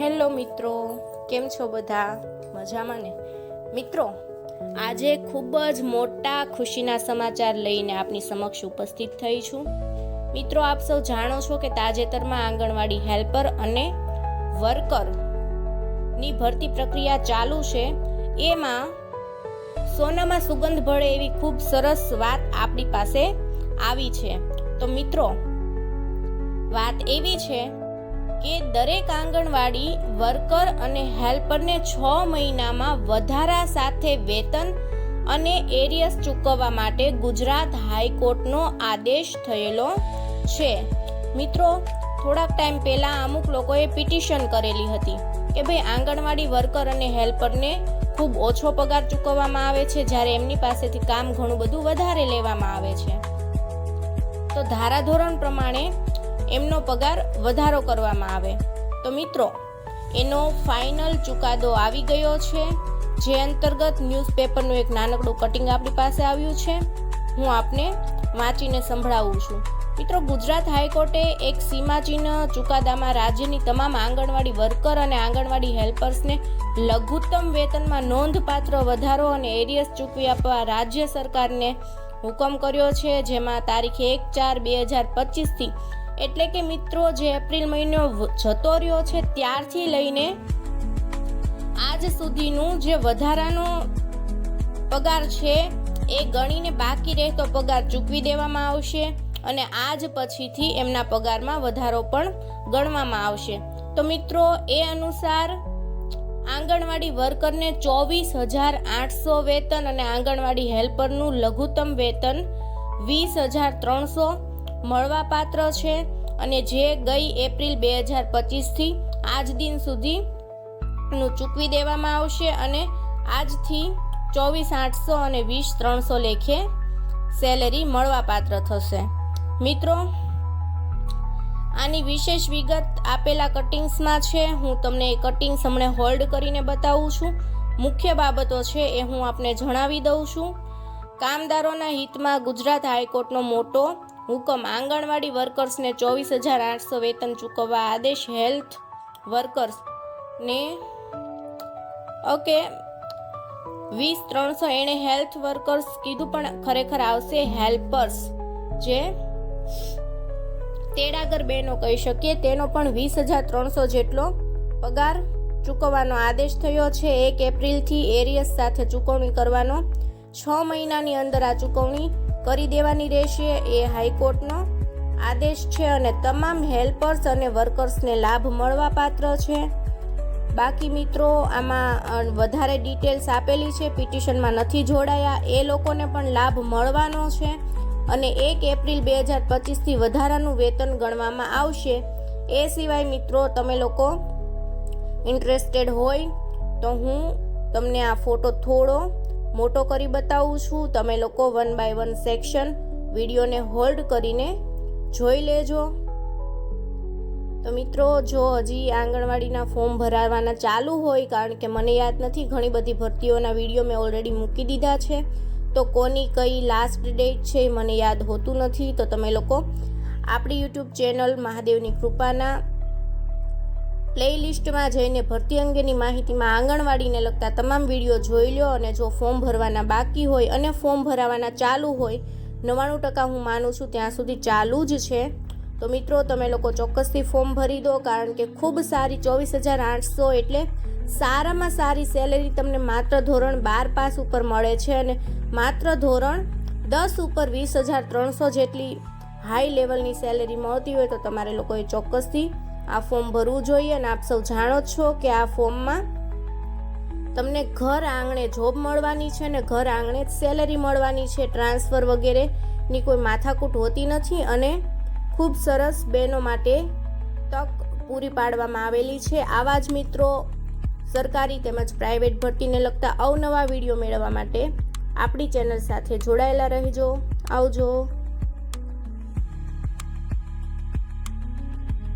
Hello મિત્રો, કેમ છો બધા? મજામાં ને? મિત્રો, આજે ખૂબ જ મોટા ખુશીના સમાચાર લઈને આપની સમક્ષ ઉપસ્થિત થઈ છું. મિત્રો, આપ સૌ જાણો છો કે તાજેતરમાં આંગણવાડી હેલ્પર અને વર્કરની ભરતી પ્રક્રિયા ચાલુ છે. એમાં સોનામાં સુગંધ ભળે એવી ખૂબ સરસ વાત આપણી પાસે આવી છે. તો મિત્રો, વાત એવી છે કે દરેક આંગણવાડી વર્કર અને હેલ્પરને છ મહિનામાં વધારા સાથે વેતન અને એરિયસ ચૂકવવા માટે ગુજરાત હાઈકોર્ટનો આદેશ થયેલો છે. મિત્રો, થોડાક ટાઈમ પહેલા અમુક લોકોએ પિટિશન કરેલી હતી કે ભાઈ આંગણવાડી વર્કર અને હેલ્પરને ખૂબ ઓછો પગાર ચૂકવવામાં આવે છે, જ્યારે એમની પાસેથી કામ ઘણું બધું વધારે લેવામાં આવે છે. તો ધારાધોરણ પ્રમાણે એમનો પગાર વધારો કરવામાં આવે. તો મિત્રો, એનો ફાઇનલ ચુકાદો આવી ગયો છે, જે અંતર્ગત ન્યૂઝપેપરનું એક નાનકડું કટિંગ આપણી પાસે આવ્યું છે. હું આપને વાંચીને સંભળાવું છું. મિત્રો, ગુજરાત હાઈકોર્ટે એક સીમાચિહ્ન ચુકાદામાં રાજ્યની તમામ આંગણવાડી વર્કર અને આંગણવાડી હેલ્પર્સને લઘુત્તમ વેતનમાં નોંધપાત્ર વધારો અને એરિયસ ચૂકવી આપવા રાજ્ય સરકારને હુકમ કર્યો છે, જેમાં તારીખ એક ચાર બે હજાર પચીસથી એટલે કે મિત્રો, જે એપ્રિલ મહિનો જતો રહ્યો છે, ત્યારથી લઈને આજ સુધીનું જે વધારાનો પગાર છે, એ ગણીને બાકી રહેતો પગાર ચૂકવી દેવામાં આવશે અને આજ પછીથી એમના પગારમાં વધારો પણ ગણવામાં આવશે. તો મિત્રો, એ અનુસાર આંગણવાડી વર્કરને ચોવીસ હજાર આઠસો વેતન અને આંગણવાડી હેલ્પરનું લઘુત્તમ વેતન વીસ હજાર ત્રણસો મળવાપાત્ર છે અને જે ગઈ એપ્રિલ બે હજાર પચીસથી આજ દિન સુધી નું ચૂકવી દેવામાં આવશે અને આજથી ચોવીસ આઠસો અને વીસ ત્રણસો લેખે સેલેરી મળવાપાત્ર થશે. મિત્રો, આની વિશેષ વિગત આપેલા કટિંગ્સમાં છે. હું તમને એ કટિંગ્સ હમણાં હોલ્ડ કરીને બતાવું છું. મુખ્ય બાબતો છે એ હું આપને જણાવી દઉં છું. કામદારોના હિતમાં ગુજરાત હાઈકોર્ટનો મોટો હુકમ આંગણવાડી વર્કર્સને ચોવીસ હજાર આઠસો વેતન ચૂકવવા આદેશ હેલ્થ વર્કર્સને ઓકે. વીસ ત્રણસો એણે હેલ્થ વર્કર્સ કીધું પણ ખરેખર આવશે હેલ્પર્સ. જે તેડાગર બહેનો કહી શકીએ, તેનો પણ વીસ હજાર ત્રણસો જેટલો પગાર ચૂકવવાનો આદેશ થયો છે. એક એપ્રિલથી એરિયસ સાથે ચૂકવણી કરવાનો. છ મહિનાની અંદર આ ચૂકવણી કરી દેવાની રહેશે. એ હાઈકોર્ટનો આદેશ છે અને તમામ હેલ્પર્સ અને વર્કર્સને લાભ મળવા પાત્ર છે. બાકી મિત્રો, આમાં વધારે ડિટેલ્સ આપેલી છે, પિટિશનમાં નથી જોડાયા. એ લોકોને પણ લાભ મળવાનો છે અને એક એપ્રિલ બે હજાર પચીસથી વધારાનું વેતન ગણવામાં આવશે. એ સિવાય મિત્રો, તમે લોકો ઇન્ટરેસ્ટેડ હોય તો હું તમને આ ફોટો થોડો મોટો કરી બતાવું છું. તમે લોકો વન બાય વન સેક્શન વિડીયોને હોલ્ડ કરીને જોઈ લેજો. તો મિત્રો, જો હજી આંગણવાડીના ફોર્મ ભરાવાના ચાલુ હોય, કારણ કે મને યાદ નથી, ઘણી બધી ભરતીઓના વીડિયો મેં ઓલરેડી મૂકી દીધા છે. તો કોની કઈ લાસ્ટ ડેટ છે મને યાદ હોતું નથી. તો તમે લોકો આપણી યુટ્યુબ ચેનલ મહાદેવની કૃપાના પ્લેલિસ્ટમાં જઈને ભરતી અંગેની માહિતીમાં આંગણવાડીને લગતા તમામ વીડિયો જોઈ લો અને જો ફોર્મ ભરવાના બાકી હોય અને ફોર્મ ભરાવાના ચાલુ હોય, નવ્વાણું ટકા હું માનું છું ત્યાં સુધી ચાલુ જ છે. તો મિત્રો, તમે લોકો ચોક્કસથી ફોર્મ ભરી દો, કારણ કે ખૂબ સારી ચોવીસ હજાર આઠસો એટલે સારામાં સારી સેલેરી તમને માત્ર ધોરણ બાર પાસ ઉપર મળે છે અને માત્ર ધોરણ દસ ઉપર વીસ હજાર ત્રણસો જેટલી હાઈ લેવલની સેલેરી મળતી હોય તો તમારે લોકોએ ચોક્કસથી આ ફોર્મ ભરવું જોઈએ અને આપ સૌ જાણો છો કે આ ફોર્મમાં તમને ઘર આંગણે જોબ મળવાની છે અને ઘર આંગણે જ સેલેરી મળવાની છે. ટ્રાન્સફર વગેરેની કોઈ માથાકૂટ હોતી નથી અને ખૂબ સરસ બહેનો માટે તક પૂરી પાડવામાં આવેલી છે. આવા જ મિત્રો સરકારી તેમજ પ્રાઇવેટ ભરતીને લગતા અવનવા વીડિયો મેળવવા માટે આપણી ચેનલ સાથે જોડાયેલા રહેજો. આવજો.